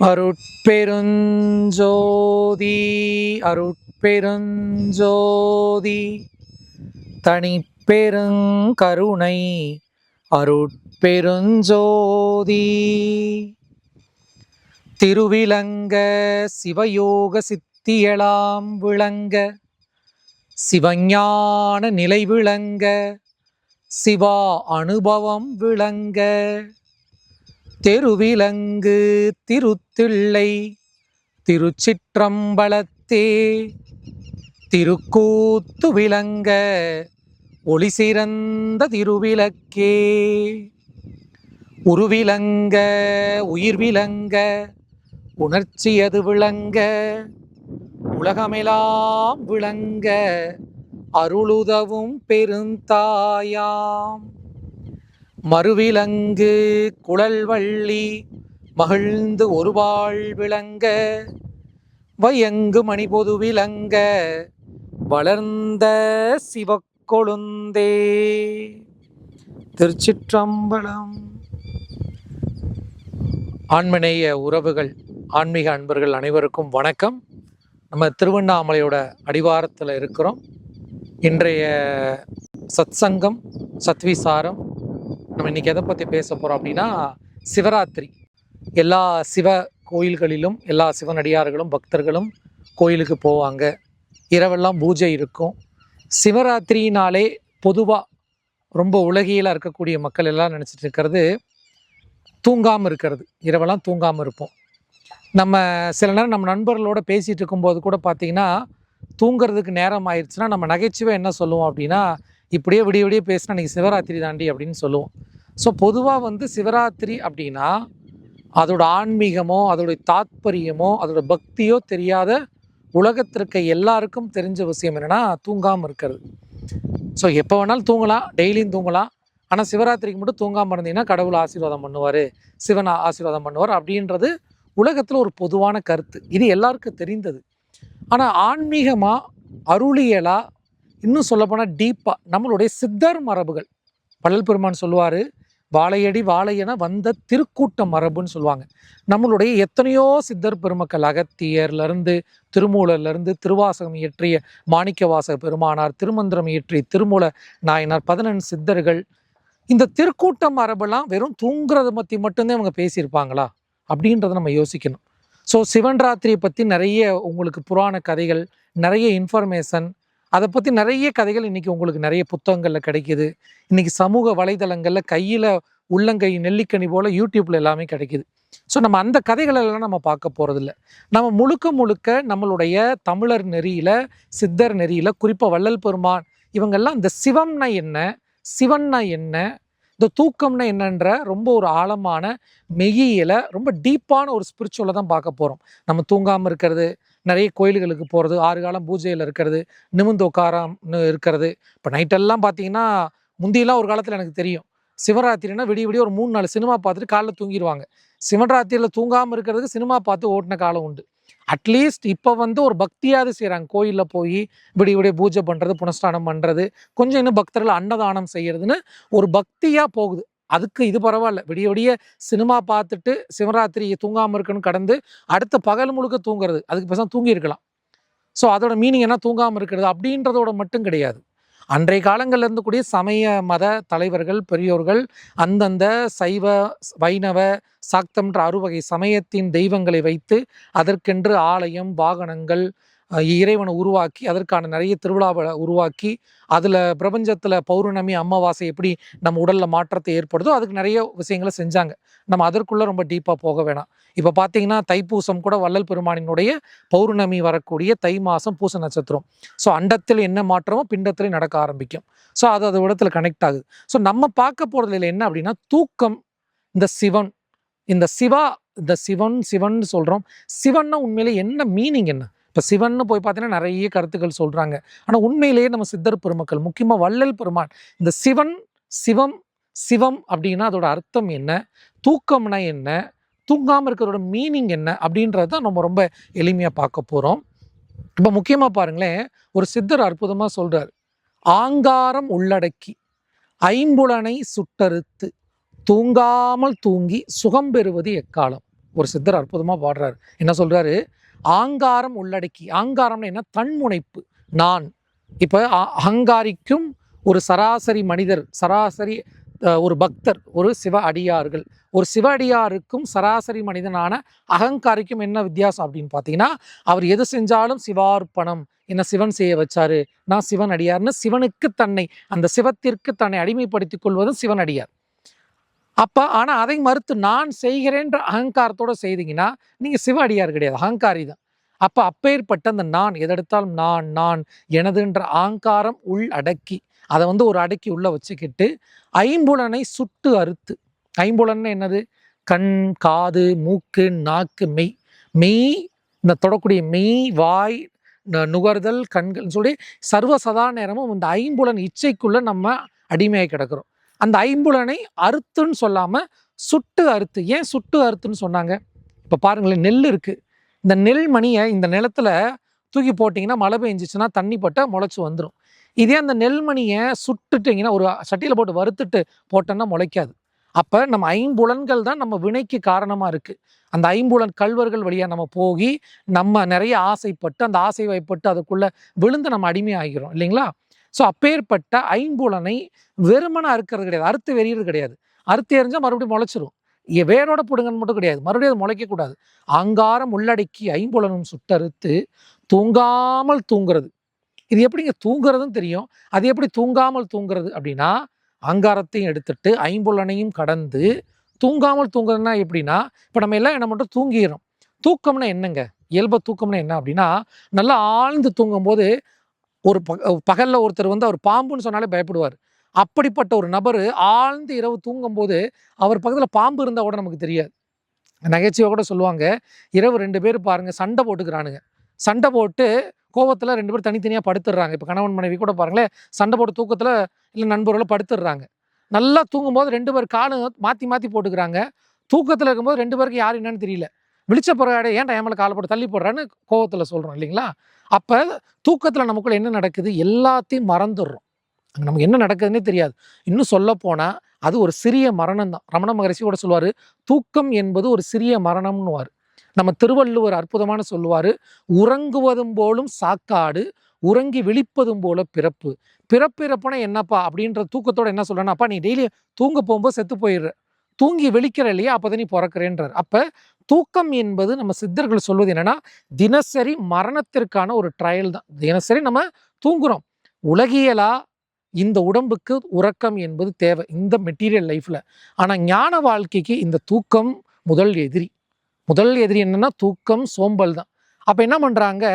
அருட்பெருஞ்சோதி அருட்பெருஞ்சோதி தனிப்பெருங்கருணை அருட்பெருஞ்சோதி. திருவிலங்க சிவயோக சித்தியலாம் விளங்க சிவஞான நிலை விளங்க சிவா அனுபவம் விளங்க. தெருவிலங்கு திருத்திள்ளை திருச்சிற்றம்பலத்தே. திருக்கூத்து விளங்க ஒளி சிறந்த திருவிளக்கே. உருவிலங்க உயிர் விளங்க உணர்ச்சியது விளங்க உலகமெல்லாம் விளங்க அருளுதவும் பெருந்தாயாம். மறுவிலங்கு குழல்வள்ளி மகிழ்ந்து ஒருவாள் விளங்க வயங்கு மணிபொது விளங்க வளர்ந்த சிவக்கொழுந்தே. திருச்சிற்றம்பலம். ஆன்மநேய உறவுகள் ஆன்மீக அன்பர்கள் அனைவருக்கும் வணக்கம். நம்ம திருவண்ணாமலையோட அடிவாரத்தில் இருக்கிறோம். இன்றைய சத்சங்கம் சத்விசாரம் நம்ம இன்றைக்கி எதை பற்றி பேச போகிறோம் அப்படின்னா சிவராத்திரி. எல்லா சிவ கோயில்களிலும் எல்லா சிவனடியார்களும் பக்தர்களும் கோயிலுக்கு போவாங்க. இரவெல்லாம் பூஜை இருக்கும். சிவராத்திரினாலே பொதுவாக ரொம்ப உலகியலாக இருக்கக்கூடிய மக்கள் எல்லாம் நினச்சிட்டு இருக்கிறது தூங்காமல் இருக்கிறது. இரவெல்லாம் தூங்காமல் இருப்போம். நம்ம சில நேரம் நம்ம நண்பர்களோட பேசிகிட்டு இருக்கும்போது கூட பார்த்தீங்கன்னா தூங்குறதுக்கு நேரம் ஆயிடுச்சுன்னா நம்ம நகைச்சுவை என்ன சொல்லுவோம் அப்படின்னா இப்படியே விடிய விடிய பேசினா இன்றைக்கி சிவராத்திரி தாண்டி அப்படின்னு சொல்லுவோம். ஸோ பொதுவாக வந்து சிவராத்திரி அப்படின்னா அதோட ஆன்மீகமோ அதோடைய தாத்பரியமோ அதோட பக்தியோ தெரியாத உலகத்திற்கு எல்லாருக்கும் தெரிஞ்ச விஷயம் என்னென்னா தூங்காமல் இருக்கிறது. ஸோ எப்போ வேணாலும் தூங்கலாம். டெய்லியும் தூங்கலாம். ஆனால் சிவராத்திரிக்கு மட்டும் தூங்காமல் இருந்தீங்கன்னா கடவுள் ஆசீர்வாதம் பண்ணுவார். சிவன் ஆசீர்வாதம் பண்ணுவார் அப்படின்றது உலகத்தில் ஒரு பொதுவான கருத்து. இது எல்லாருக்கும் தெரிந்தது. ஆனால் ஆன்மீகமாக அருளியலாக இன்னும் சொல்லப்போனால் டீப்பாக நம்மளுடைய சித்தர் மரபுகள். வள்ளல் பெருமான் சொல்லுவார் வாழையடி வாழையென வந்த திருக்கூட்ட மரபுன்னு சொல்லுவாங்க. நம்மளுடைய எத்தனையோ சித்தர் பெருமக்கள் அகத்தியர்லேருந்து திருமூலர்லேருந்து திருவாசகம் இயற்றிய மாணிக்கவாச பெருமானார் திருமந்திரம் இயற்றிய திருமூல நாயனார் பதினெண் சித்தர்கள். இந்த திருக்கூட்ட மரபெல்லாம் வெறும் தூங்குறத பற்றி மட்டும்தான் இவங்க பேசியிருப்பாங்களா? அப்படின்றத நம்ம யோசிக்கணும். ஸோ சிவன் ராத்திரியை பற்றி நிறைய உங்களுக்கு புராண கதைகள் நிறைய இன்ஃபர்மேஷன் அதை பற்றி நிறைய கதைகள் இன்றைக்கி உங்களுக்கு நிறைய புத்தகங்களில் கிடைக்கிது. இன்றைக்கி சமூக வலைதளங்களில் கையில் உள்ளங்கை நெல்லிக்கனி போல் யூடியூப்பில் எல்லாமே கிடைக்கிது. ஸோ நம்ம அந்த கதைகளெல்லாம் நம்ம பார்க்க போகிறதில்ல நம்ம முழுக்க முழுக்க நம்மளுடைய தமிழர் நெறியில் சித்தர் நெறியில் குறிப்பாக வள்ளல் பெருமான் இவங்கெல்லாம் இந்த சிவம்னா என்ன சிவன்னா என்ன இந்த தூக்கம்னா என்னன்ற ரொம்ப ஒரு ஆழமான மெய்யியலை ரொம்ப டீப்பான ஒரு ஸ்பிரிச்சுவலை தான் பார்க்க போகிறோம் நம்ம தூங்காமல் இருக்கிறது நிறைய கோயில்களுக்கு போகிறது ஆறு காலம் பூஜையில் இருக்கிறது நிமிந்து உட்காரம்னு இருக்கிறது. இப்போ நைட்டெல்லாம் பார்த்தீங்கன்னா முந்தியெல்லாம் ஒரு காலத்தில் எனக்கு தெரியும். சிவராத்திரினா விடிய விடிய ஒரு மூணு நாலு சினிமா பார்த்துட்டு காலைல தூங்கிடுவாங்க சிவராத்திரியில் தூங்காமல் இருக்கிறதுக்கு சினிமா பார்த்து ஓட்டின காலம் உண்டு. அட்லீஸ்ட் இப்போ வந்து ஒரு பக்தியாவது செய்கிறாங்க கோயிலில் போய் விடிய விடிய பூஜை பண்ணுறது புனஸ்தானம் பண்ணுறது கொஞ்சம் இன்னும் பக்தர்கள் அன்னதானம் செய்கிறதுன்னு ஒரு பக்தியாக போகுது. அதுக்கு இது பரவாயில்ல விடிய விடிய சினிமா பார்த்துட்டு சிவராத்திரி தூங்காமல் இருக்கணும் கடந்து அடுத்த பகல் முழுக்க தூங்குறது. அதுக்கு பேச தூங்கி இருக்கலாம் ஸோ அதோட மீனிங் என்ன? தூங்காமல் இருக்கிறது அப்படின்றதோட மட்டும் கிடையாது. அன்றைய காலங்கள்ல இருந்தக்கூடிய சமய மத தலைவர்கள் பெரியோர்கள் அந்தந்த சைவ வைணவ சாக்தம்ன்ற அறுவகை சமயத்தின் தெய்வங்களை வைத்து அதற்கென்று ஆலயம் வாகனங்கள் இறைவனை உருவாக்கி அதற்கான நிறைய திருவிழாவை உருவாக்கி அதில் பிரபஞ்சத்தில் பௌர்ணமி அமாவாசை எப்படி நம்ம உடலில் மாற்றத்தை ஏற்படுதோ அதுக்கு நிறைய விஷயங்களை செஞ்சாங்க. நம்ம அதற்குள்ளே ரொம்ப டீப்பாக போக வேணாம். இப்போ பார்த்தீங்கன்னா தைப்பூசம் கூட வள்ளல் பெருமானினுடைய பௌர்ணமி வரக்கூடிய தை மாதம் பூச நட்சத்திரம். ஸோ அண்டத்தில் என்ன மாற்றமோ பிண்டத்தில் நடக்க ஆரம்பிக்கும். ஸோ அது அது இடத்துல கனெக்ட் ஆகுது. ஸோ நம்ம பார்க்க போகிறதுல என்ன அப்படின்னா தூக்கம் இந்த சிவன் இந்த சிவா இந்த சிவன் சிவன் சொல்கிறோம் சிவன்னா உண்மையிலே என்ன மீனிங் என்ன? இப்போ சிவன்னு போய் பார்த்தீங்கன்னா நிறைய கருத்துக்கள் சொல்கிறாங்க ஆனால் உண்மையிலேயே நம்ம சித்தர் பெருமக்கள் முக்கியமாக வள்ளல் பெருமான் இந்த சிவன் சிவம் சிவம் அப்படின்னா அதோட அர்த்தம் என்ன? தூக்கம்னா என்ன? தூங்காமல் இருக்கிறதோட மீனிங் என்ன? அப்படின்றது தான் நம்ம ரொம்ப எளிமையாக பார்க்க போகிறோம் இப்போ முக்கியமாக பாருங்களேன் ஒரு சித்தர் அற்புதமாக சொல்கிறார் ஆங்காரம் உள்ளடக்கி ஐம்புலனை சுட்டறுத்து தூங்காமல் தூங்கி சுகம் பெறுவது எக்காலம்? ஒரு சித்தர் அற்புதமாக பாடுறாரு. என்ன சொல்கிறாரு ஆங்காரம் உள்ளடக்கி ஆங்காரம்னு என்ன? தன்முனைப்பு. நான். இப்போ அகங்காரிக்கும் ஒரு சராசரி மனிதர் சராசரி ஒரு பக்தர் ஒரு சிவ அடியார்கள். ஒரு சிவ அடியாருக்கும் சராசரி மனிதனான அகங்காரிக்கும் என்ன வித்தியாசம் அப்படின்னு பார்த்தீங்கன்னா அவர் எது செஞ்சாலும் சிவார்ப்பணம். என்ன சிவன் செய்ய வச்சாரு? நான் சிவன் அடியார்னு சிவனுக்கு தன்னை அந்த சிவத்திற்கு தன்னை அடிமைப்படுத்திக் கொள்வதும் சிவன் அடியார். அப்போ ஆனால் அதை மறுத்து நான் செய்கிறேன்ற அகங்காரத்தோடு செய்தீங்கன்னா நீங்கள் சிவ அடியார் கிடையாது. அகங்காரி தான். அப்போ அப்பேற்பட்ட அந்த நான் எதெடுத்தாலும் நான் நான் எனதுன்ற ஆங்காரம் உள் அடக்கி அதை வந்து ஒரு அடக்கி உள்ளே வச்சுக்கிட்டு ஐம்புலனை சுட்டு அறுத்து ஐம்புலன் என்னது? கண் காது மூக்கு நாக்கு மெய். மெய் இந்த தொடக்கூடிய மெய் வாய் நுகர்தல் கண்கள் சொல்லி சர்வ சதா நேரமும் இந்த ஐம்புலன் இச்சைக்குள்ளே நம்ம அடிமையாக கிடக்கிறோம். அந்த ஐம்புலனை அறுத்துன்னு சொல்லாமல் சுட்டு அறுத்து. ஏன் சுட்டு அறுத்துன்னு சொன்னாங்க? இப்போ பாருங்களேன் நெல் இருக்குது இந்த நெல் மணியை இந்த நிலத்துல தூக்கி போட்டிங்கன்னா மழை பெஞ்சிச்சுன்னா தண்ணி பட்டா முளைச்சி வந்துடும் இதே அந்த நெல்மணியை சுட்டுட்டிங்கன்னா ஒரு சட்டியில் போட்டு வறுத்துட்டு போட்டோன்னா முளைக்காது. அப்போ நம்ம ஐம்புலன்கள் தான் நம்ம வினைக்கு காரணமாக இருக்குது அந்த ஐம்புலன் கல்வர்கள் வழியாக நம்ம போகி நம்ம நிறைய ஆசைப்பட்டு அந்த ஆசை வைப்பட்டு அதுக்குள்ளே விழுந்து நம்ம அடிமை ஆகிறோம் இல்லைங்களா? ஸோ அப்பேற்பட்ட ஐம்புலனை வெறுமனை அறுக்கிறது கிடையாது. அறுத்து வெறியது கிடையாது. அறுத்து எறிஞ்சால் மறுபடியும் முளைச்சிரும். வேரோட பிடுங்கன்னு மட்டும் கிடையாது. மறுபடியும் அது முளைக்கக்கூடாது அங்காரம் உள்ளடக்கி ஐம்புலனும் சுட்டறுத்து தூங்காமல் தூங்குறது. இது எப்படிங்க தூங்குறதுன்னு தெரியும். அது எப்படி தூங்காமல் தூங்குறது அப்படின்னா அங்காரத்தையும் எடுத்துட்டு ஐம்புலனையும் கடந்து தூங்காமல் தூங்குறதுன்னா எப்படின்னா இப்போ நம்ம எல்லாம் என்ன மட்டும் தூங்கிடுறோம். தூக்கம்னா என்னங்க? இயல்ப தூக்கம்னா என்ன அப்படின்னா நல்லா ஆழ்ந்து தூங்கும்போது ஒரு பக பகலில் ஒருத்தர் வந்து அவர் பாம்புன்னு சொன்னாலே பயப்படுவார். அப்படிப்பட்ட ஒரு நபர் ஆழ்ந்து இரவு தூங்கும்போது அவர் பக்கத்தில் பாம்பு இருந்தால் கூட நமக்கு தெரியாது. நகைச்சுவை கூட சொல்லுவாங்க இரவு ரெண்டு பேர் பாருங்கள் சண்டை போட்டுக்கிறானுங்க. சண்டை போட்டு கோவத்தில் ரெண்டு பேரும் தனித்தனியாக படுத்துடுறாங்க இப்போ கணவன் மனைவி கூட பாருங்களேன் சண்டை போட்டு தூக்கத்தில் இல்லை நண்பர்களோ படுத்துடுறாங்க நல்லா தூங்கும்போது ரெண்டு பேர் காலும் மாற்றி மாற்றி போட்டுக்கிறாங்க. தூக்கத்தில் இருக்கும்போது ரெண்டு பேருக்கு யார் என்னன்னு தெரியல. விழிச்ச பிறகாடே ஏன்டா ஏமலை காலை போட்டு தள்ளி போடுறான்னு கோவத்தில் சொல்கிறோம் இல்லைங்களா? அப்போ தூக்கத்தில் நமக்குள்ள என்ன நடக்குது? எல்லாத்தையும் மறந்துடுறோம். அங்கே நமக்கு என்ன நடக்குதுன்னே தெரியாது. இன்னும் சொல்ல போனால் அது ஒரு சிறிய மரணம் தான் ரமண மகரிஷி கூட சொல்லுவார் தூக்கம் என்பது ஒரு சிறிய மரணம்னுவார். நம்ம திருவள்ளுவர் அற்புதமான சொல்லுவார் உறங்குவதும் போலும் சாக்காடு உறங்கி விழிப்பதும் போல பிறப்பு. பிறப்பிறப்புனா என்னப்பா? அப்படின்ற தூக்கத்தோட என்ன சொல்கிறேன்னா அப்பா நீ டெய்லி தூங்க போகும்போது செத்து போயிடுற. தூங்கி வெளிக்கிற இல்லையா அப்பதான் நீ பிறக்கிறேன்றார். அப்போ தூக்கம் என்பது நம்ம சித்தர்கள் சொல்வது என்னன்னா தினசரி மரணத்திற்கான ஒரு ட்ரையல் தான். தினசரி நம்ம தூங்குகிறோம் உலகியலா இந்த உடம்புக்கு உறக்கம் என்பது தேவை இந்த மெட்டீரியல் லைஃப்பில் ஆனால் ஞான வாழ்க்கைக்கு இந்த தூக்கம் முதல் எதிரி. முதல் எதிரி என்னன்னா தூக்கம் சோம்பல் தான். அப்போ என்ன பண்ணுறாங்க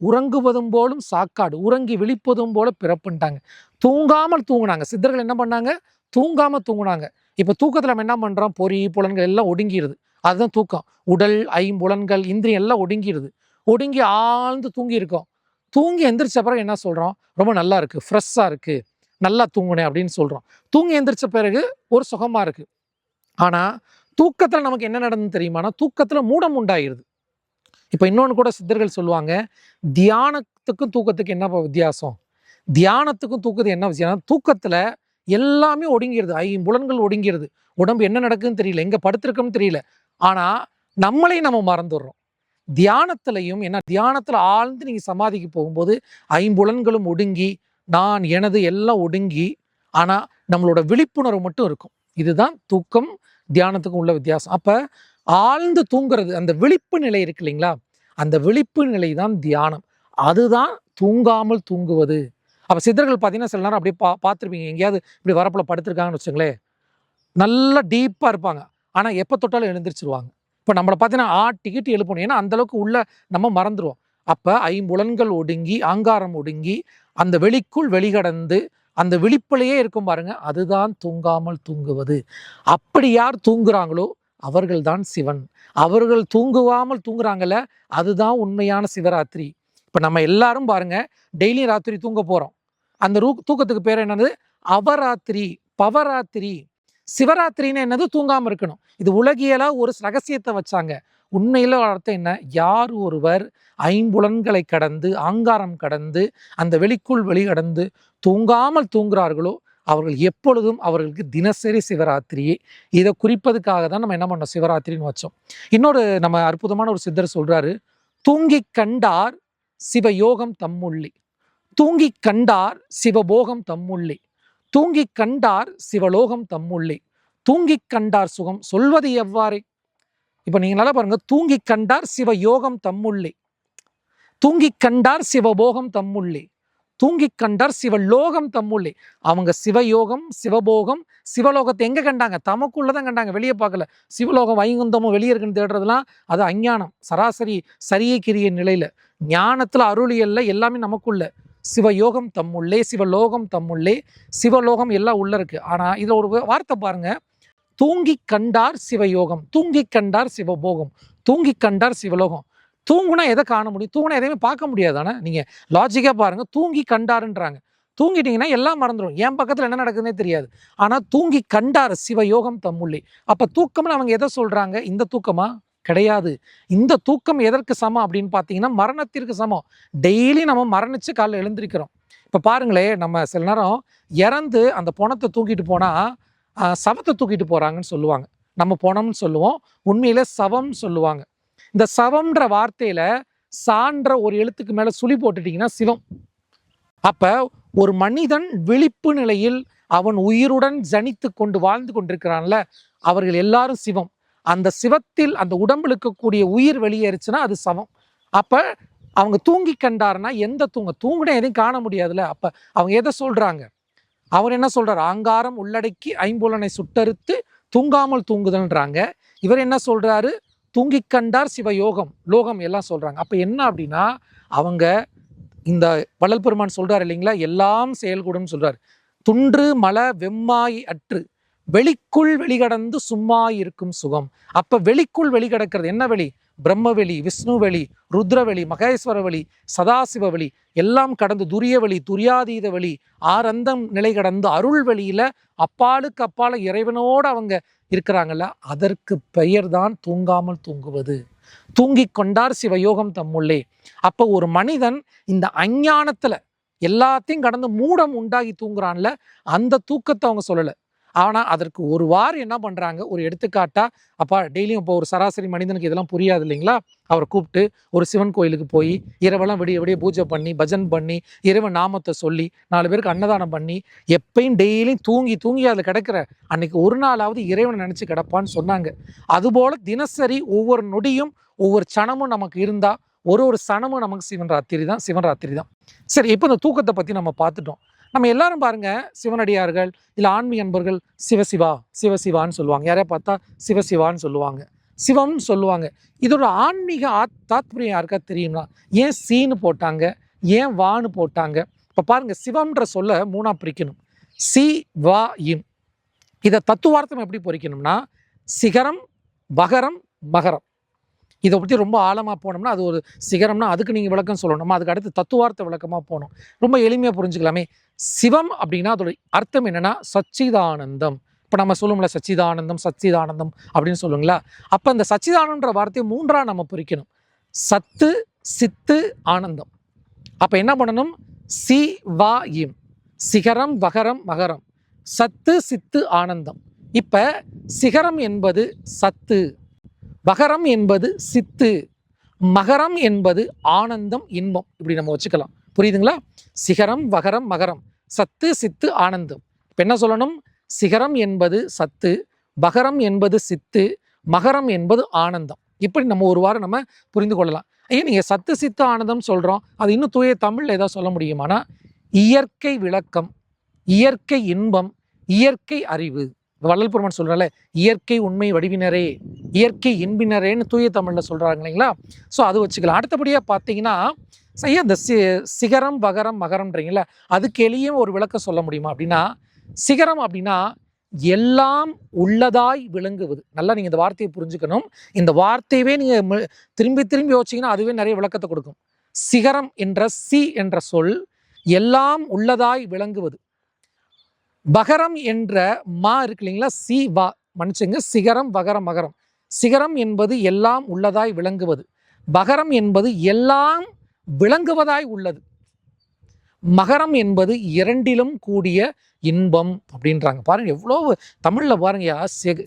உறங்குவதும் போலும் சாக்காடு உறங்கி விழிப்பதும் போல பிறப்புன்ட்டாங்க. தூங்காமல் தூங்குனாங்க. சித்தர்கள் என்ன பண்ணாங்க? தூங்காமல் தூங்குனாங்க. இப்போ தூக்கத்தில் நம்ம என்ன பண்ணுறோம் பொறி புலன்கள் எல்லாம் ஒடுங்கிடுது அதுதான் தூக்கம். உடல் ஐம்புலன்கள் இந்திரியம் எல்லாம் ஒடுங்கிடுது ஒடுங்கி ஆழ்ந்து தூங்கி இருக்கோம் தூங்கி எந்திரிச்ச பிறகு என்ன சொல்கிறோம் ரொம்ப நல்லா இருக்குது ஃப்ரெஷ்ஷாக இருக்குது நல்லா தூங்கினேன் அப்படின்னு சொல்கிறோம் தூங்கி எந்திரிச்ச பிறகு ஒரு சுகமாக இருக்குது ஆனால் தூக்கத்தில் நமக்கு என்ன நடந்தது தெரியுமானா தூக்கத்தில் மூடம் உண்டாயிருது. இப்போ இன்னொன்று கூட சித்தர்கள் சொல்லுவாங்க தியானத்துக்கும் தூக்கத்துக்கு என்ன வித்தியாசம்? தியானத்துக்கும் தூக்கத்துக்கு என்ன விஷயம் தூக்கத்தில் எல்லாமே ஒடுங்கிடுது ஐம்புலன்கள் ஒடுங்கிடுது உடம்பு என்ன நடக்குதுன்னு தெரியல எங்கே படுத்திருக்கோம்னு தெரியல. ஆனால் நம்மளையும் நம்ம மறந்துடுறோம். தியானத்திலையும் என்ன தியானத்தில் ஆழ்ந்து நீங்கள் சமாதிக்கு போகும்போது ஐம்புலன்களும் ஒடுங்கி நான் எனது எல்லாம் ஒடுங்கி ஆனால் நம்மளோட விழிப்புணர்வு மட்டும் இருக்கும். இதுதான் தூக்கம் தியானத்துக்கும் உள்ள வித்தியாசம். அப்போ ஆழ்ந்து தூங்குறது அந்த விழிப்பு நிலை இருக்கு இல்லைங்களா? அந்த விழிப்பு நிலை தான் தியானம். அதுதான் தூங்காமல் தூங்குவது. அப்போ சித்தர்கள் பார்த்தீங்கன்னா சில நேரம் அப்படியே பா பார்த்துருப்பீங்க எங்கேயாவது இப்படி வரப்புல படுத்திருக்காங்கன்னு வச்சுங்களேன் நல்லா டீப்பாக இருப்பாங்க. ஆனால் எப்போ தொட்டாலும் எழுந்திரிச்சிருவாங்க. இப்போ நம்மளை பார்த்தீங்கன்னா ஆட்டிக்கிட்டு எழுப்பணும். ஏன்னா அந்த அளவுக்கு உள்ள நம்ம மறந்துடுவோம் அப்போ ஐம்புலன்கள் ஒடுங்கி ஆங்காரம் ஒடுங்கி அந்த வெளிக்குள் வெளிகடந்து அந்த விழிப்பிலேயே இருக்கும் பாருங்க அதுதான் தூங்காமல் தூங்குவது. அப்படி யார் தூங்குறாங்களோ அவர்கள்தான் சிவன். அவர்கள் தூங்குவாமல் தூங்குறாங்கல்ல அதுதான் உண்மையான சிவராத்திரி. இப்போ நம்ம எல்லாரும் பாருங்க டெய்லி ராத்திரி தூங்க போகிறோம் அந்த ரூ தூக்கத்துக்கு பேர் என்னது? அவராத்திரி பவராத்திரி. சிவராத்திரின்னு என்னது? தூங்காமல் இருக்கணும். இது உலகியலாக ஒரு ரகசியத்தை வச்சாங்க. உண்மையில் அர்த்தம் என்ன? யார் ஒருவர் ஐம்புலன்களை கடந்து ஆங்காரம் கடந்து அந்த வெளிக்குள் வெளி கடந்து தூங்காமல் தூங்குறார்களோ அவர்கள் எப்பொழுதும் அவர்களுக்கு தினசரி சிவராத்திரியே இதை குறிப்பதுக்காக தான் நம்ம என்ன பண்ணோம்? சிவராத்திரின்னு வச்சோம். இன்னொரு நம்ம அற்புதமான ஒரு சித்தர் சொல்கிறாரு தூங்கி கண்டார் சிவயோகம் தம்முள்ளி. தூங்கி கண்டார் சிவபோகம் தம்முள்ளி தூங்கி கண்டார் சிவலோகம் தம்முள்ளி தூங்கி கண்டார் சுகம் சொல்வது எவ்வாறு? இப்ப நீங்க நல்லா பாருங்க. தூங்கி கண்டார் சிவயோகம் தம்முள்ளி தூங்கி கண்டார் சிவபோகம் தம்முள்ளி தூங்கி கண்டார் சிவலோகம் தம்முள்ளி அவங்க சிவயோகம் சிவபோகம் சிவலோகத்தை எங்க கண்டாங்க? தமக்குள்ளதான் கண்டாங்க. வெளியே பார்க்கல. சிவலோகம் வைகுந்தமும் வெளியே இருக்குன்னு தேடுறதுலாம் அது அஞ்ஞானம். சராசரி சரியை கிரிய நிலையில. ஞானத்துல அருளியல்ல எல்லாமே நமக்குள்ள. சிவயோகம் தம்முள்ளே சிவலோகம் தம்முள்ளே சிவலோகம் எல்லாம் உள்ள இருக்கு. ஆனா இதுல ஒரு வார்த்தை பாருங்க. தூங்கி கண்டார் சிவயோகம் தூங்கி கண்டார் சிவபோகம் தூங்கி கண்டார் சிவலோகம். தூங்குனா எதை காண முடியும்? தூங்குனா எதையுமே பார்க்க முடியாது ஆனால் நீங்க லாஜிக்கா பாருங்க. தூங்கி கண்டாருன்றாங்க. தூங்கிட்டீங்கன்னா எல்லாம் மறந்துடும் என் பக்கத்தில் என்ன நடக்குதுன்னே தெரியாது. ஆனால் தூங்கி கண்டார் சிவயோகம் தம்முள்ளே. அப்போ தூக்கம்னு அவங்க எதை சொல்கிறாங்க இந்த தூக்கமா? கிடையாது. இந்த தூக்கம் எதற்கு சமம் அப்படின்னு பார்த்தீங்கன்னா மரணத்திற்கு சமம். டெய்லி நம்ம மரணிச்சு காலைல எழுந்திருக்கிறோம். இப்போ பாருங்களேன் நம்ம சில நேரம் இறந்து அந்த பணத்தை தூக்கிட்டு போனா சவத்தை தூக்கிட்டு போறாங்கன்னு சொல்லுவாங்க. நம்ம பணம்னு சொல்லுவோம். உண்மையில சவம்னு சொல்லுவாங்க. இந்த சவம்ன்ற வார்த்தையில சான்ற ஒரு எழுத்துக்கு மேல சுழி போட்டுட்டீங்கன்னா சிவம். அப்ப ஒரு மனிதன் விழிப்பு நிலையில் அவன் உயிருடன் ஜனித்து கொண்டு வாழ்ந்து கொண்டிருக்கிறான்ல அவர்கள் எல்லாரும் சிவம். அந்த சிவத்தில் அந்த உடம்புல இருக்கக்கூடிய உயிர் வெளியேறுச்சுன்னா அது சவம் அப்போ அவங்க தூங்கி கண்டாருன்னா எந்த தூங்க தூங்குனா எதையும் காண முடியாதுல்ல. அப்போ அவங்க எதை சொல்கிறாங்க அவர் என்ன சொல்கிறார் ஆங்காரம் உள்ளடக்கி ஐம்புலனை சுட்டறுத்து தூங்காமல் தூங்குதல்ன்றாங்க. இவர் என்ன சொல்கிறாரு தூங்கி கண்டார் சிவயோகம் லோகம் எல்லாம் சொல்கிறாங்க அப்போ என்ன அப்படின்னா அவங்க இந்த வள்ளல் பெருமான் சொல்கிறார் இல்லைங்களா? எல்லாம் செயல்கூடும் சொல்கிறார் துன்று மல வெம்மாய் அற்று. வெளிக்குள் வெளிகடந்து சும்மா இருக்கும் சுகம். அப்ப வெளிக்குள் வெளிகடக்கிறது என்ன வெளி? பிரம்மவெளி விஷ்ணுவெளி ருத்ரவெளி மகேஸ்வர வழி சதாசிவ எல்லாம் கடந்து துரிய துரியாதீத வெளி. ஆரந்தம் நிலை கடந்து அருள் வெளியில அப்பாலுக்கு அப்பால இறைவனோடு அவங்க இருக்கிறாங்கல்ல அதற்கு பெயர் தான் தூங்காமல் தூங்குவது. தூங்கிக் கொண்டார் சிவயோகம் தம்முள்ளே. அப்போ ஒரு மனிதன் இந்த அஞ்ஞானத்துல எல்லாத்தையும் கடந்து மூடம் உண்டாகி தூங்குறான்ல அந்த தூக்கத்தை அவங்க சொல்லலை. ஆனால் அதற்கு ஒரு வாரம் என்ன பண்ணுறாங்க ஒரு எடுத்துக்காட்டாக அப்பா டெய்லியும் இப்போ ஒரு சராசரி மனிதனுக்கு இதெல்லாம் புரியாது இல்லைங்களா? அவரை கூப்பிட்டு ஒரு சிவன் கோயிலுக்கு போய் இரவெல்லாம் விடிய விடிய பூஜை பண்ணி பஜன் பண்ணி இறைவன் நாமத்தை சொல்லி நாலு பேருக்கு அன்னதானம் பண்ணி எப்பயும் டெய்லியும் தூங்கி தூங்கி அதில் கிடக்கிற அன்னைக்கு ஒரு நாளாவது இறைவனை நினச்சி கிடப்பான்னு சொன்னாங்க. அதுபோல் தினசரி ஒவ்வொரு நொடியும் ஒவ்வொரு சனமும் நமக்கு இருந்தால் ஒரு ஒரு சனமும் நமக்கு சிவன் ராத்திரி தான் சிவன் ராத்திரி தான். சரி இப்போ இந்த தூக்கத்தை பற்றி நம்ம பார்த்துட்டோம். நம்ம எல்லாரும் பாருங்க சிவனடியார்கள் இல்ல ஆன்மீக அன்பர்கள் சிவசிவா சிவசிவான்னு சொல்லுவாங்க. யாரையா பார்த்தா சிவசிவான்னு சொல்லுவாங்க. சிவம்னு சொல்லுவாங்க. இதோட ஆன்மீக ஆத் தாத்பரியம் யாருக்கா தெரியுமா ஏன் சீன்னு போட்டாங்க ஏன் வான்னு போட்டாங்க. இப்போ பாருங்க சிவம்ன்ற சொல்ல மூணா பிரிக்கணும். சி வா இம். இதை தத்துவார்த்தம் எப்படி பொறிக்கணும்னா சிகரம் பகரம் மகரம். இதை பற்றி ரொம்ப ஆழமாக போனோம்னா அது ஒரு சிகரம்னா அதுக்கு நீங்கள் விளக்கம் சொல்லணும்? நம்ம அதுக்கு அடுத்து தத்துவார்த்த விளக்கமாக போகணும் ரொம்ப எளிமையாக புரிஞ்சுக்கலாமே. சிவம் அப்படின்னா அதோட அர்த்தம் என்னென்னா சச்சிதானந்தம். இப்போ நம்ம சொல்லுவோம்ல சச்சிதானந்தம் சச்சிதானந்தம் அப்படின்னு சொல்லுங்களா அப்போ அந்த சச்சிதானன்ற வார்த்தையை மூன்றாக நம்ம பிரிக்கணும். சத்து சித்து ஆனந்தம். அப்போ என்ன பண்ணணும்? சி வா இம். சிகரம் வகரம் மகரம். சத்து சித்து ஆனந்தம். இப்போ சிகரம் என்பது சத்து. வகரம் என்பது சித்து மகரம் என்பது ஆனந்தம் இன்பம். இப்படி நம்ம வச்சுக்கலாம். புரியுதுங்களா? சிகரம் வகரம் மகரம். சத்து சித்து ஆனந்தம். இப்போ என்ன சொல்லணும்? சிகரம் என்பது சத்து பகரம் என்பது சித்து மகரம் என்பது ஆனந்தம். இப்படி நம்ம ஒரு வாரம் நம்ம புரிந்து கொள்ளலாம். ஐயா நீங்கள் சத்து சித்து ஆனந்தம் சொல்கிறோம் அது இன்னும் தூய தமிழில் ஏதாவது சொல்ல முடியுமானா? இயற்கை விளக்கம் இயற்கை இன்பம் இயற்கை அறிவு. வள்ளல் பெருமான் இயற்கை உண்மை வடிவினரே இயற்கை இன்பினரேன்னு தூய தமிழில் சொல்கிறாங்க இல்லைங்களா? ஸோ அது வச்சுக்கலாம். அடுத்தபடியாக பார்த்தீங்கன்னா ஐயா இந்த சி சிகரம் வகரம் மகரம்ன்றீங்களா அதுக்கு எளியும் ஒரு விளக்கம் சொல்ல முடியுமா? அப்படின்னா சிகரம் அப்படின்னா எல்லாம் உள்ளதாய் விளங்குவது. நல்லா நீங்கள் இந்த வார்த்தையை புரிஞ்சுக்கணும். இந்த வார்த்தையவே நீங்கள் திரும்பி திரும்பி யோசிச்சீங்கன்னா அதுவே நிறைய விளக்கத்தை கொடுக்கும். சிகரம் என்ற சி என்ற சொல் எல்லாம் உள்ளதாய் விளங்குவது. பகரம் என்ற மா இருக்கு இல்லைங்களா? சி வா. மன்னிச்சுங்க. சிகரம் வகரம் மகரம். சிகரம் என்பது எல்லாம் உள்ளதாய் விளங்குவது. பகரம் என்பது எல்லாம் விளங்குவதாய் உள்ளது. மகரம் என்பது இரண்டிலும் கூடிய இன்பம் அப்படின்றாங்க. பாருங்க எவ்வளோ தமிழில் பாருங்கயா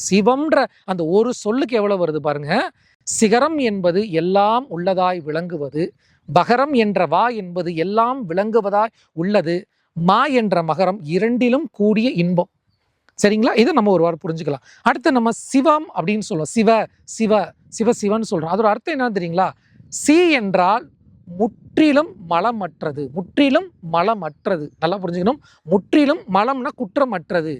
சிவம்ன்ற அந்த ஒரு சொல்லுக்கு எவ்வளோ வருது பாருங்க. சிகரம் என்பது எல்லாம் உள்ளதாய் விளங்குவது. பகரம் என்ற வா என்பது எல்லாம் விளங்குவதாய் உள்ளது. மா என்ற மகரம் இரண்டிலும் கூடிய இன்பம். சரிங்களா? இதை நம்ம ஒரு வாரம் புரிஞ்சுக்கலாம். அடுத்து நம்ம சிவம் அப்படின்னு சொல்லுவோம் சிவ சிவ சிவ சிவன்னு சொல்கிறோம் அதோட அர்த்தம் என்ன தெரியுங்களா? சி என்றால் முற்றிலும் மலமற்றது. முற்றிலும் மலமற்றது. நல்லா புரிஞ்சுக்கணும். முற்றிலும் மலம்னா குற்றமற்றது.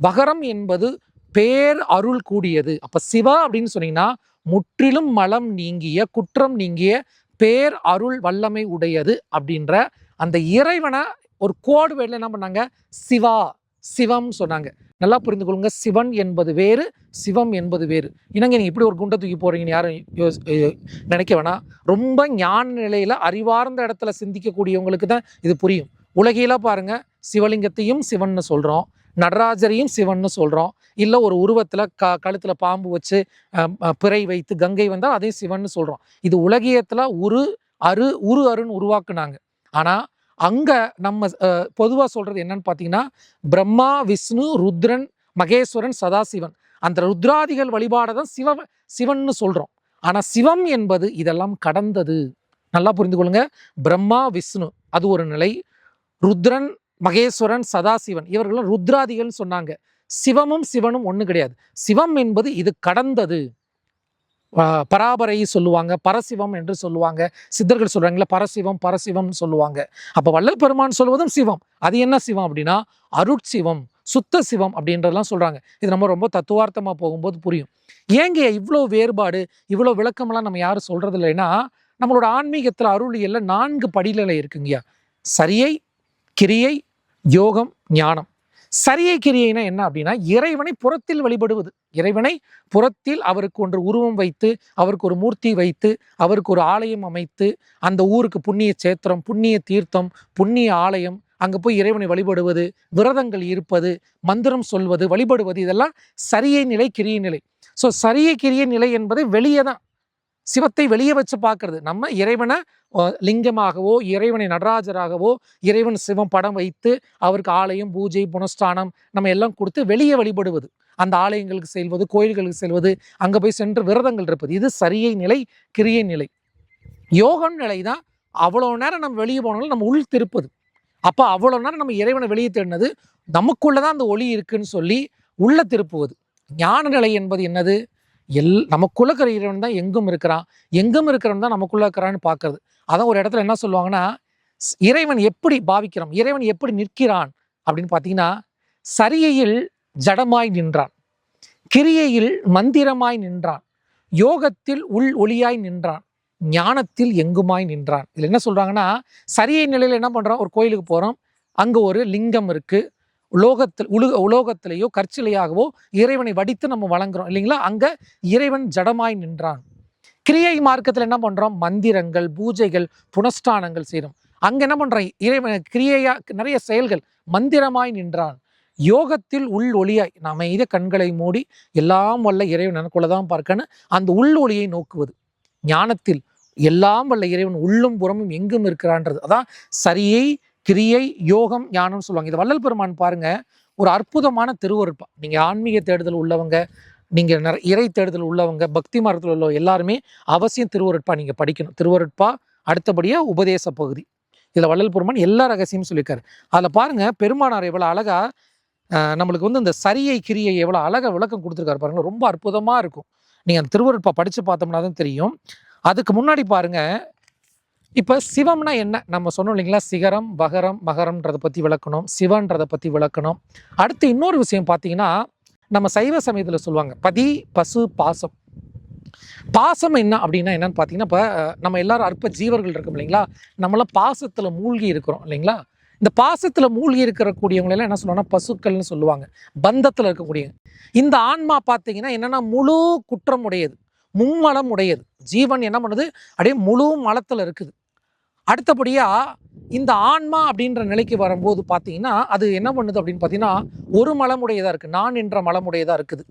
வகரம் என்பது பேர் அருள் கூடியது. அப்போ சிவா அப்படின்னு சொன்னீங்கன்னா முற்றிலும் மலம் நீங்கிய குற்றம் நீங்கிய பேர் அருள் வல்லமை உடையது அப்படின்ற அந்த இறைவனை ஒரு கோடு வேர்டில் என்ன பண்ணாங்க? சிவா சிவம் சொன்னாங்க. நல்லா புரிந்து கொள்ளுங்க சிவன் என்பது வேறு சிவம் என்பது வேறு. என்னங்க நீங்கள் இப்படி ஒரு குண்டை தூக்கி போகிறீங்கன்னு யாரும் யோசி- நினைக்க வேணாம். ரொம்ப ஞான நிலையில் அறிவார்ந்த இடத்துல சிந்திக்கக்கூடியவங்களுக்கு தான் இது புரியும். உலகிலாம் பாருங்கள் சிவலிங்கத்தையும் சிவன்னு சொல்கிறோம் நடராஜரையும் சிவன்னு சொல்கிறோம் இல்லை ஒரு உருவத்தில் க கழுத்தில் பாம்பு வச்சு பிறை வைத்து கங்கை வந்தால் அதையும் சிவன்னு சொல்கிறோம் இது உலகியத்தில் உரு அரு உரு அருன்னு உருவாக்குனாங்க. ஆனால் அங்கே நம்ம பொதுவாக சொல்கிறது என்னன்னு பார்த்தீங்கன்னா பிரம்மா விஷ்ணு ருத்ரன் மகேஸ்வரன் சதாசிவன். அந்த ருத்ராதிகள் வழிபாடை தான் சிவ சிவன்னு சொல்கிறோம் ஆனால் சிவம் என்பது இதெல்லாம் கடந்தது. நல்லா புரிந்து கொள்ளுங்க. பிரம்மா விஷ்ணு அது ஒரு நிலை. ருத்ரன் மகேஸ்வரன் சதாசிவன் இவர்களும் ருத்ராதிகள்னு சொன்னாங்க. சிவமும் சிவனும் ஒன்று கிடையாது. சிவம் என்பது இது கடந்தது. பராபரை சொல்லுவாங்க பரசிவம் என்று சொல்லுவாங்க. சித்தர்கள் சொல்றாங்களே பரசிவம் பரசிவம்னு சொல்லுவாங்க. அப்ப வள்ளல் பெருமான் சொல்வதும் சிவம். அது என்ன சிவம் அப்படின்னா அருட்சிவம் சுத்த சிவம் அப்படின்றதெல்லாம் சொல்றாங்க. இது நம்ம ரொம்ப தத்துவார்த்தமா போகும்போது புரியும். ஏங்க இவ்வளோ வேறுபாடு இவ்வளோ விளக்கமெல்லாம் நம்ம யாரும் சொல்றது இல்லைன்னா நம்மளோட ஆன்மீகத்தில் அருளியல்ல நான்கு படிநிலை இருக்குங்கய்யா. சரியை கிரியை யோகம் ஞானம். சரியை கிரியைனா என்ன அப்படின்னா இறைவனை புறத்தில் வழிபடுவது. இறைவனை புறத்தில் அவருக்கு ஒன்று உருவம் வைத்து அவருக்கு ஒரு மூர்த்தி வைத்து அவருக்கு ஒரு ஆலயம் அமைத்து அந்த ஊருக்கு புண்ணிய சேத்திரம் புண்ணிய தீர்த்தம் புண்ணிய ஆலயம் அங்கே போய் இறைவனை வழிபடுவது விரதங்கள் இருப்பது மந்திரம் சொல்வது வழிபடுவது இதெல்லாம் சரியை நிலை கிரிய நிலை. ஸோ சரியை கிரிய நிலை என்பது வெளியே தான். சிவத்தை வெளியே வச்சு பார்க்கறது. நம்ம இறைவனை லிங்கமாகவோ இறைவனை நடராஜராகவோ இறைவன் சிவம் படம் வைத்து அவருக்கு ஆலயம் பூஜை புனஸ்தானம் நம்ம எல்லாம் கொடுத்து வெளியே வழிபடுவது. அந்த ஆலயங்களுக்கு செல்வது கோயில்களுக்கு செல்வது அங்கே போய் சென்று விரதங்கள் இருப்பது. இது சரியை நிலை கிரியை நிலை. யோகம் நிலை தான் அவ்வளோ நேரம் நம்ம வெளியே போனாலும் நம்ம உள் திருப்பது. அப்போ அவ்வளோ நேரம் நம்ம இறைவனை வெளியே தேடினது நமக்குள்ளே தான் அந்த ஒளி இருக்குன்னு சொல்லி உள்ள திருப்புவது. ஞான நிலை என்பது என்னது? எல் நமக்குள்ள இருக்கிற இறைவன் தான் எங்கும் இருக்கிறான். எங்கும் இருக்கிறவன் தான் நமக்குள்ள இருக்கிறான்னு பார்க்கறது. அதான் ஒரு இடத்துல என்ன சொல்லுவாங்கன்னா ஸ்- இறைவன் எப்படி பாவிக்கிறான் இறைவன் எப்படி நிற்கிறான் அப்படின்னு பார்த்தீங்கன்னா சரியையில் ஜடமாய் நின்றான். கிரியையில் மந்திரமாய் நின்றான். யோகத்தில் உள் ஒளியாய் நின்றான். ஞானத்தில் எங்குமாய் நின்றான். இதில் என்ன சொல்கிறாங்கன்னா சரியை நிலையில் என்ன பண்ணுறான் ஒரு கோயிலுக்கு போகிறோம் அங்கே ஒரு லிங்கம் இருக்குது உலோகத்தில் உலு உலோகத்திலேயோ கற்சிலையாகவோ இறைவனை வடித்து நம்ம வழங்குறோம் இல்லைங்களா? அங்கே இறைவன் ஜடமாய் நின்றான். கிரியை மார்க்கத்தில் என்ன பண்ணுறோம் மந்திரங்கள் பூஜைகள் புனஸ்தானங்கள் செய்கிறோம் அங்கே என்ன பண்ணுறோம் இறைவன் கிரியையா நிறைய செயல்கள். மந்திரமாய் நின்றான். யோகத்தில் உள் ஒளியாய் நாம் இதை கண்களை மூடி எல்லாம் வல்ல இறைவன் எனக்குள்ளதான் பார்க்கன்னு அந்த உள் ஒளியை நோக்குவது. ஞானத்தில் எல்லாம் வல்ல இறைவன் உள்ளும் புறமும் எங்கும் இருக்கிறான்றது. அதான் சரியை கிரியை யோகம் ஞானம்னு சொல்லுவாங்க. இது வள்ளல் பெருமான் பாருங்க ஒரு அற்புதமான திருவருட்பா. நீங்க ஆன்மீக தேடுதல் உள்ளவங்க நீங்க நிற- இறை தேடுதல் உள்ளவங்க பக்தி மரத்தில் உள்ள எல்லாருமே அவசியம் திருவருட்பா நீங்க படிக்கணும். திருவருட்பா அடுத்தபடியா உபதேச பகுதி. இதில் வள்ளல் பெருமான் எல்லா ரகசியமும் சொல்லியிருக்காரு. அதில் பாருங்க பெருமானார் எவ்வளோ அழகா நம்மளுக்கு வந்து இந்த சரியை கிரியை எவ்வளோ அழகாக விளக்கம் கொடுத்துருக்காரு பாருங்க. ரொம்ப அற்புதமாக இருக்கும். நீங்கள் அந்த திருவருட்பா படித்து பார்த்தோம்னா தான் தெரியும். அதுக்கு முன்னாடி பாருங்கள் இப்போ சிவம்னா என்ன? நம்ம சொன்னோம் இல்லைங்களா? சிகரம் வகரம் மகரம்ன்றதை பற்றி விளக்கணும். சிவன்றதை பற்றி விளக்கணும். அடுத்து இன்னொரு விஷயம் பார்த்தீங்கன்னா நம்ம சைவ சமயத்தில் சொல்லுவாங்க பதி பசு பாசம். பாசம் என்ன அப்படின்னா என்னன்னு பார்த்தீங்கன்னா இப்போ நம்ம எல்லாரும் அற்ப ஜீவர்கள் இருக்கோம் இல்லைங்களா? நம்மளாம் பாசத்தில் மூழ்கி இருக்கிறோம் இல்லைங்களா? இந்த பாசத்தில் மூழ்கி இருக்கக்கூடியவங்களெல்லாம் என்ன சொல்லுவாங்கன்னா பசுக்கள்னு சொல்லுவாங்க. பந்தத்தில் இருக்கக்கூடியவங்க. இந்த ஆன்மா பார்த்தீங்கன்னா என்னன்னா முழு குற்றம் உடையது மும்மலம் உடையது ஜீவன் என்ன பண்ணுது? அப்படியே முழு மலத்தில் இருக்குது. அடுத்தபடியாக இந்த ஆன்மா அப்படின்ற நிலைக்கு வரும்போது பார்த்தீங்கன்னா அது என்ன பண்ணுது அப்படின்னு பார்த்தீங்கன்னா ஒரு மலமுடையதாக இருக்குது நான் என்ற மலமுடையதாக இருக்குது.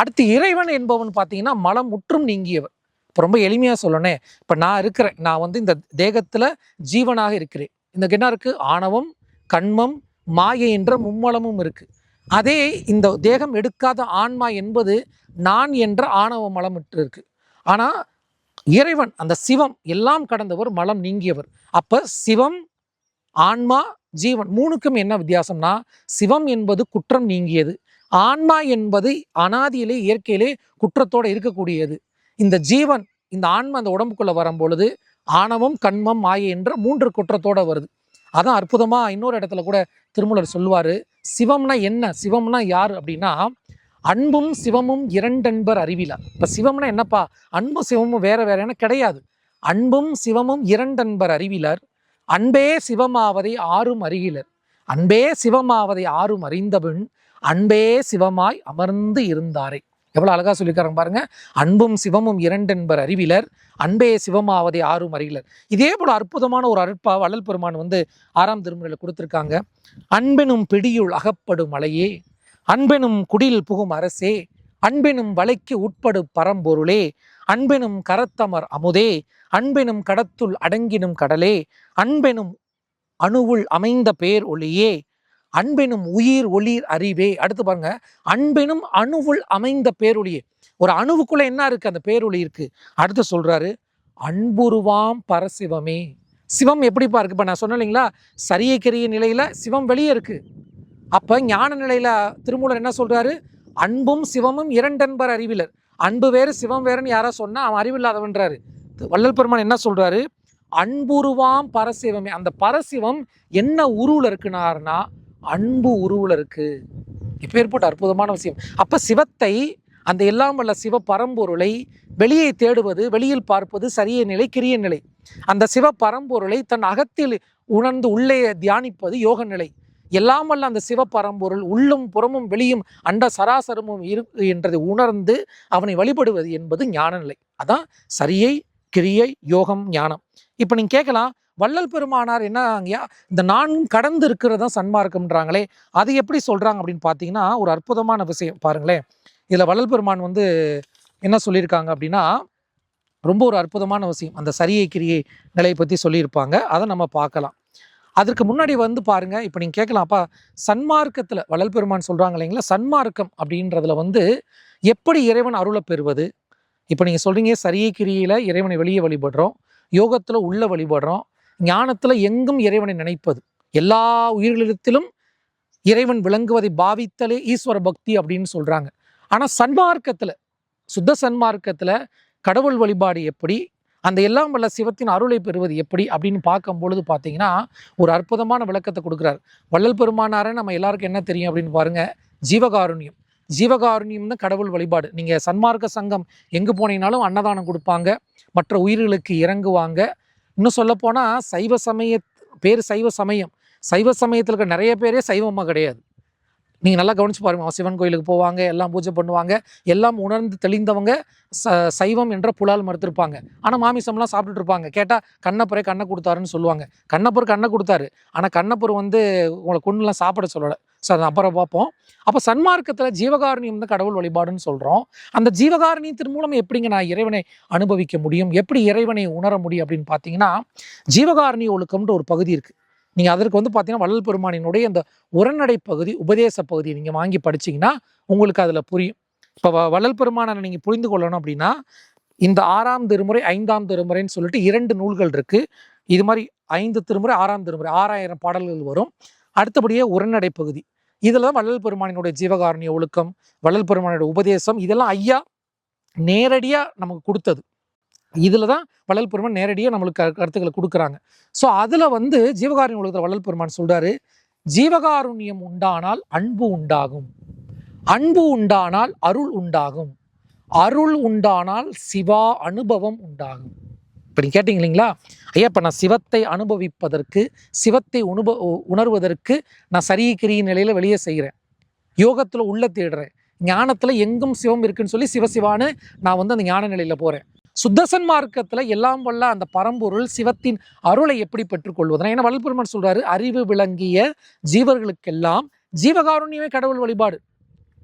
அடுத்து இறைவன் என்பவன் பார்த்தீங்கன்னா மலம் முற்றும் நீங்கியவர். இப்போ ரொம்ப எளிமையாக சொல்லணே இப்போ நான் இருக்கிறேன். நான் வந்து இந்த தேகத்தில் ஜீவனாக இருக்கிறேன். இந்த என்ன இருக்குது ஆணவம் கண்மம் மாயை என்ற மும்மலமும் இருக்குது அதே இந்த தேகம் எடுக்காத ஆன்மா என்பது நான் என்ற ஆணவ மலம் இருக்கு. ஆனால் இறைவன் அந்த சிவம் எல்லாம் கடந்தவர் மலம் நீங்கியவர். அப்ப சிவம் ஆன்மா ஜீவன் மூணுக்கும் என்ன வித்தியாசம்னா சிவம் என்பது குற்றம் நீங்கியது. ஆன்மா என்பது அனாதியிலே இயற்கையிலே குற்றத்தோடு இருக்கக்கூடியது. இந்த ஜீவன் இந்த ஆன்மா அந்த உடம்புக்குள்ள வரும் பொழுது ஆணவம் கண்மம் மாயை என்ற மூன்று குற்றத்தோடு வருது. அதான் அற்புதமா இன்னொரு இடத்துல கூட திருமூலர் சொல்லுவாரு சிவம்னா என்ன? சிவம்னா யார் அப்படின்னா அன்பும் சிவமும் இரண்டன்பர் அறிவிலா. இப்போ சிவம்னா என்னப்பா? அன்பும் சிவமும் வேற வேற என கிடையாது. அன்பும் சிவமும் இரண்டன்பர் அறிவிலர். அன்பே சிவமாவதை ஆறும் அறிகிலர். அன்பே சிவமாவதை ஆறும் அறிந்தபின் அன்பே சிவமாய் அமர்ந்து இருந்தாரே. எவ்வளோ அழகா சொல்லியிருக்காங்க பாருங்க. அன்பும் சிவமும் இரண்டென்பர் அறிவிலர். அன்பே சிவமாவதை ஆறும் அறிகிலர். இதே போல அற்புதமான ஒரு அருட்பா வள்ளல் பெருமான் வந்து ஆறாம் திருமுறையில் கொடுத்துருக்காங்க. அன்பெனும் பிடியுள் அகப்படும் மலையே. அன்பெனும் குடில் புகும் அரசே அன்பெனும் வலைக்கு உட்படு பரம்பொருளே அன்பெனும் கரத்தமர் அமுதே அன்பெனும் கடத்துள் அடங்கினும் கடலே அன்பெனும் அணுவுள் அமைந்த பேர் ஒளியே அன்பெனும் உயிர் ஒளிர் அறிவே. அடுத்து பாருங்க அன்பெனும் அணுவுள் அமைந்த பேரொளியே ஒரு அணுவுக்குள்ள என்ன இருக்கு? அந்த பேரொளி இருக்கு. அடுத்து சொல்றாரு அன்புருவாம் பரசிவமே. சிவம் எப்படிப்பா இருக்கு? இப்ப நான் சொன்னேன் இல்லைங்களா? சரியை கிரிய நிலையில சிவம் வெளியே இருக்கு. அப்போ ஞான நிலையில் திருமூலர் என்ன சொல்கிறாரு அன்பும் சிவமும் இரண்டன்பர் அறிவிலர். அன்பு வேறு சிவம் வேறுன்னு யாரோ சொன்னால் அவன் அறிவில்லாதவன்றாரு. வள்ளல் பெருமான் என்ன சொல்கிறாரு அன்புருவாம் பரசிவமே. அந்த பரசிவம் என்ன உருவில் இருக்குனாருன்னா அன்பு உருவில் இருக்குது இப்பேற்பட்ட அற்புதமான விஷயம். அப்போ சிவத்தை அந்த எல்லாம் வல்ல சிவ பரம்பொருளை வெளியே தேடுவது வெளியில் பார்ப்பது சரிய நிலை கிரிய நிலை. அந்த சிவ பரம்பொருளை தன் அகத்தில் உணர்ந்து உள்ளே தியானிப்பது யோக நிலை. எல்லாம் வல்ல அந்த சிவப்பரம்பொருள் உள்ளும் புறமும் வெளியும் அண்ட சராசரமும் இரு என்றதை உணர்ந்து அவனை வழிபடுவது என்பது ஞான நிலை அதான் சரியை கிரியை யோகம் ஞானம். இப்போ நீங்கள் கேட்கலாம் வள்ளல் பெருமானார் என்ன ஐயா இந்த நான்கும் கடந்து இருக்கிறது தான் சன்மார்க்கம்ன்றாங்களே அது எப்படி சொல்கிறாங்க அப்படின்னு பார்த்தீங்கன்னா ஒரு அற்புதமான விஷயம். பாருங்களேன் இதில் வள்ளல் பெருமான் வந்து என்ன சொல்லியிருக்காங்க அப்படின்னா ரொம்ப ஒரு அற்புதமான விஷயம். அந்த சரியை கிரியை நிலையை பற்றி சொல்லியிருப்பாங்க. அதை நம்ம பார்க்கலாம். அதற்கு முன்னாடி வந்து பாருங்கள் இப்போ நீங்கள் கேட்கலாம்ப்பா சன்மார்க்கத்தில் வள்ளல் பெருமான் சொல்கிறாங்க இல்லைங்களா சன்மார்க்கம் அப்படின்றதுல வந்து எப்படி இறைவன் அருளை பெறுவது? இப்போ நீங்கள் சொல்கிறீங்க சரியை கிரியில் இறைவனை வெளியே வழிபடுறோம் யோகத்தில் உள்ளே வழிபடுறோம் ஞானத்தில் எங்கும் இறைவனை நினைப்பது. எல்லா உயிர்களிடத்திலும் இறைவன் விளங்குவதை பாவித்தலே ஈஸ்வர பக்தி அப்படின்னு சொல்கிறாங்க ஆனால் சன்மார்க்கத்தில் சுத்த சன்மார்க்கத்தில் கடவுள் வழிபாடு எப்படி? அந்த எல்லாம் வல்ல சிவத்தின் அருளை பெறுவது எப்படி அப்படின்னு பார்க்கும் பொழுது பார்த்தீங்கன்னா ஒரு அற்புதமான விளக்கத்தை கொடுக்குறார். வள்ளல் பெருமானாரை நம்ம எல்லாருக்கும் என்ன தெரியும்? அப்படின்னு பாருங்க. ஜீவகாருண்யம். ஜீவகாருண்யம் தான் கடவுள் வழிபாடு. நீங்கள் சன்மார்க்க சங்கம் எங்கே போனீங்கனாலும் அன்னதானம் கொடுப்பாங்க. மற்ற உயிர்களுக்கு இறங்குவாங்க. இன்னும் சொல்லப்போனால் சைவ சமய பேர் சைவ சமயம். சைவ சமயத்தில் இருக்கிற நிறைய பேரே சைவமாக கிடையாது. நீங்கள் நல்லா கவனிச்சு பாருங்கள் சிவன் கோயிலுக்கு போவாங்க எல்லாம் பூஜை பண்ணுவாங்க எல்லாம் உணர்ந்து தெளிந்தவங்க ச சைவம் என்ற புலால் மறுத்திருப்பாங்க. ஆனால் மாமிசம்லாம் சாப்பிட்டுட்டு இருப்பாங்க. கேட்டால் கண்ணப்பரை கண்ணை கொடுத்தாருன்னு சொல்லுவாங்க. கண்ணப்பர் கண்ணை கொடுத்தாரு. ஆனால் கண்ணப்பர் வந்து உங்களை கொண்டுலாம் சாப்பிட சொல்லலை. சார் அப்புறம் பார்ப்போம். அப்போ சன்மார்க்கத்தில் ஜீவகாரணியம் தான் கடவுள் வழிபாடுன்னு சொல்கிறோம் அந்த ஜீவகாரணியத்தின் மூலம் எப்படிங்க நான் இறைவனை அனுபவிக்க முடியும்? எப்படி இறைவனை உணர முடியும் அப்படின்னு பார்த்தீங்கன்னா ஜீவகாரணி ஒழுக்கம்ன்ற ஒரு பகுதி இருக்குது நீங்கள் அதற்கு வந்து பார்த்தீங்கன்னா வள்ளல் பெருமானினுடைய அந்த உரநடை பகுதி உபதேச பகுதியை நீங்கள் வாங்கி படிச்சீங்கன்னா உங்களுக்கு அதில் புரியும். இப்போ வள்ளல் பெருமானை நீங்கள் புரிந்து கொள்ளணும் அப்படின்னா இந்த ஆறாம் திருமுறை ஐந்தாம் திருமுறைன்னு சொல்லிட்டு இரண்டு நூல்கள் இருக்குது இது மாதிரி ஐந்து திருமுறை ஆறாம் திருமுறை ஆறாயிரம் பாடல்கள் வரும். அடுத்தபடியே உரநடை பகுதி இதில் தான் வள்ளல் பெருமானினுடைய ஜீவகாரணிய ஒழுக்கம் வள்ளல் பெருமானோட உபதேசம் இதெல்லாம் ஐயா நேரடியாக நமக்கு கொடுத்தது. இதில் தான் வள்ளல் பெருமான் நேரடியாக நம்மளுக்கு கருத்துக்களை கொடுக்குறாங்க. ஸோ அதில் வந்து ஜீவகாருண்ய உலகத்தில் வள்ளல் பெருமான் சொல்கிறாரு ஜீவகாருண்யம் உண்டானால் அன்பு உண்டாகும். அன்பு உண்டானால் அருள் உண்டாகும். அருள் உண்டானால் சிவா அனுபவம் உண்டாகும். இப்போ நீங்க கேட்டீங்க இல்லைங்களா? ஐயா இப்போ நான் சிவத்தை அனுபவிப்பதற்கு சிவத்தை உணுப உ- உணர்வதற்கு நான் சரியக்கிரிய நிலையில் வெளியே செய்கிறேன் யோகத்தில் உள்ள தேடுறேன். ஞானத்தில் எங்கும் சிவம் இருக்குன்னு சொல்லி சிவசிவான்னு நான் வந்து அந்த ஞான நிலையில் போகிறேன் சுத்தசன் மார்க்கத்தில் எல்லாம் வல்ல அந்த பரம்பொருள் சிவத்தின் அருளை எப்படி பெற்றுக்கொள்வதுனா ஏன்னா வல்பெருமன் சொல்கிறாரு அறிவு விளங்கிய ஜீவர்களுக்கெல்லாம் ஜீவகாருண்யமே கடவுள் வழிபாடு.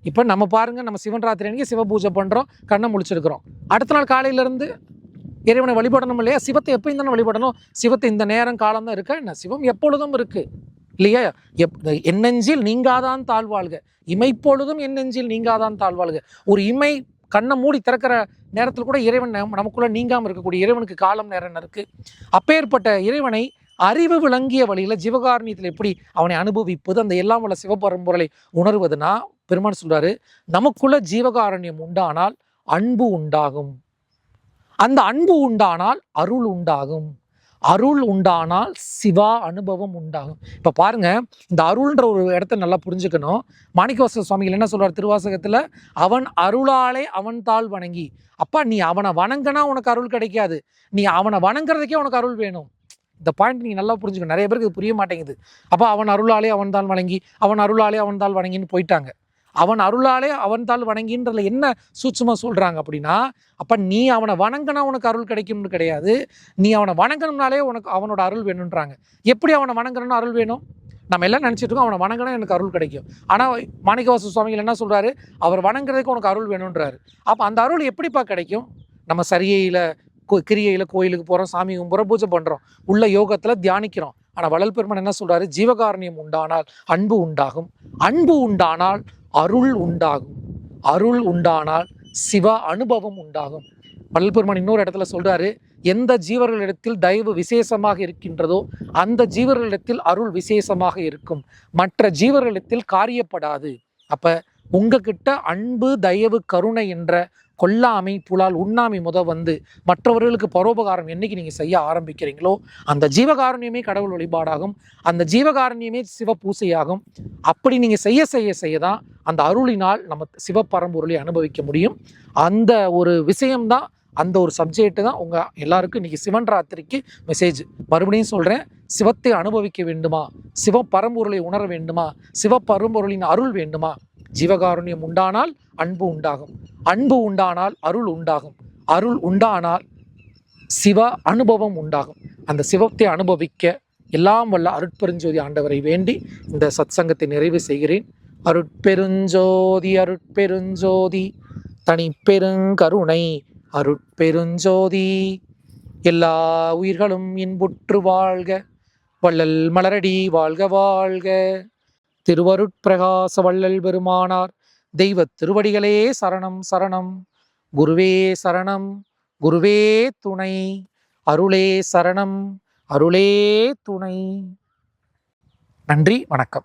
இப்போ நம்ம பாருங்க நம்ம சிவன் ராத்திரி அன்னைக்கு சிவ பூஜை பண்ணுறோம் கண்ணை முழிச்சிருக்கிறோம். அடுத்த நாள் காலையிலேருந்து இறைவனை வழிபடணும் இல்லையா? சிவத்தை எப்போ தானே வழிபடணும்? சிவத்தை இந்த நேரம் காலம் தான் இருக்கா? என்ன? சிவம் எப்பொழுதும் இருக்குது இல்லையா? எப் எண்ணெஞ்சில் நீங்காதான் தாழ்வாழ்க. இமைப்பொழுதும் எண்ணெஞ்சில் நீங்காதான் தாழ்வாழ்க. ஒரு இமை கண்ணை மூடி திறக்கிற நேரத்தில் கூட இறைவன் நமக்குள்ளே நீங்காமல் இருக்கக்கூடிய இறைவனுக்கு காலம் நேரம் இருக்குது அப்பேற்பட்ட இறைவனை அறிவு விளங்கிய வழியில் ஜீவகாரணியத்தில் எப்படி அவனை அனுபவிப்பது அந்த எல்லாம் வல்ல சிவபரம்பொருளை உணர்வதுனா பெருமான் சொல்கிறாரு நமக்குள்ள ஜீவகாரண்யம் உண்டானால் அன்பு உண்டாகும். அந்த அன்பு உண்டானால் அருள் உண்டாகும். அருள் உண்டானால் சிவா அனுபவம் உண்டாகும். இப்போ பாருங்க இந்த அருள்ன்ற ஒரு இடத்த நல்லா புரிஞ்சுக்கணும். மாணிக்கவாச சுவாமிகள் என்ன சொல்கிறார் திருவாசகத்தில் அவன் அருளாலே அவன் தாள் வணங்கி. அப்பா நீ அவனை வணங்கினா உனக்கு அருள் கிடைக்காது. நீ அவனை வணங்குறதுக்கே உனக்கு அருள் வேணும். இந்த பாயிண்ட் நீங்கள் நல்லா புரிஞ்சுக்கணும். நிறைய பேருக்கு இது புரிய மாட்டேங்குது. அப்போ அவன் அருளாலே அவன் தான் வணங்கி அவன் அருளாலே அவன் தாள் வணங்கின்னு போயிட்டாங்க. அவன் அருளாலே அவன் தாள் வணங்கின்றதுல என்ன சூட்சமாக சொல்கிறாங்க அப்படின்னா அப்போ நீ அவனை வணங்கினா உனக்கு அருள் கிடைக்கும்னு கிடையாது. நீ அவனை வணங்கணும்னாலே உனக்கு அவனோட அருள் வேணுன்றாங்க எப்படி அவனை வணங்கணும்னு அருள் வேணும்? நம்ம எல்லாம் நினச்சிட்டு இருக்கோம் அவனை வணங்கினா எனக்கு அருள் கிடைக்கும். ஆனால் மாணிக்கவாச சுவாமிகள் என்ன சொல்கிறாரு அவர் வணங்குறதுக்கு உனக்கு அருள் வேணுன்றாரு அப்போ அந்த அருள் எப்படிப்பா கிடைக்கும்? நம்ம சரியையில் கிரியையில் கோயிலுக்கு போகிறோம் சாமி கும்புற பூஜை பண்ணுறோம் உள்ள யோகத்தில் தியானிக்கிறோம். ஆனால் வளல் பெருமன் என்ன சொல்கிறாரு ஜீவகாரணியம் உண்டானால் அன்பு உண்டாகும். அன்பு உண்டானால் அருள் உண்டாகும். அருள் உண்டானால் சிவ அனுபவம் உண்டாகும். வள்ளல் இன்னொரு இடத்துல சொல்றாரு எந்த ஜீவர்களிடத்தில் தயவு விசேஷமாக இருக்கின்றதோ அந்த ஜீவர்களிடத்தில் அருள் விசேஷமாக இருக்கும். மற்ற ஜீவர்களிடத்தில் காரியப்படாது. அப்ப உங்ககிட்ட அன்பு தயவு கருணை என்ற கொல்லாமை புலால் உண்ணாமை முத வந்து மற்றவர்களுக்கு பரோபகாரம் என்னைக்கு நீங்கள் செய்ய ஆரம்பிக்கிறீங்களோ அந்த ஜீவகாரண்யமே கடவுள் வழிபாடாகும். அந்த ஜீவகாரண்யமே சிவ பூசையாகும் அப்படி நீங்கள் செய்ய செய்ய செய்ய தான் அந்த அருளினால் நம்ம சிவப்பரம்பொருளை அனுபவிக்க முடியும். அந்த ஒரு விஷயம்தான் அந்த ஒரு சப்ஜெக்ட் தான் உங்கள் எல்லாருக்கும் இன்னைக்கு சிவன் ராத்திரிக்கு மெசேஜ் மறுபடியும் சொல்கிறேன் சிவத்தை அனுபவிக்க வேண்டுமா? சிவ பரம்பொருளை உணர வேண்டுமா? சிவ பரம்பொருளின் அருள் வேண்டுமா? ஜீவகாருண்யம் உண்டானால் அன்பு உண்டாகும். அன்பு உண்டானால் அருள் உண்டாகும். அருள் உண்டானால் சிவ அனுபவம் உண்டாகும். அந்த சிவத்தை அனுபவிக்க எல்லாம் வல்ல அருட்பெருஞ்சோதி ஆண்டவரை வேண்டி இந்த சத் சங்கத்தை நிறைவு செய்கிறேன். அருட்பெருஞ்சோதி அருட்பெருஞ்சோதி தனி பெருங்கருணை அருட்பெருஞ்சோதி. எல்லா உயிர்களும் இன்புற்று வாழ்க. வள்ளல் மலரடி வாழ்க வாழ்க. திருவருட்பிரகாச வள்ளல் பெருமானார் தெய்வ திருவடிகளே சரணம் சரணம். குருவே சரணம் குருவே துணை. அருளே சரணம் அருளே துணை. நன்றி வணக்கம்.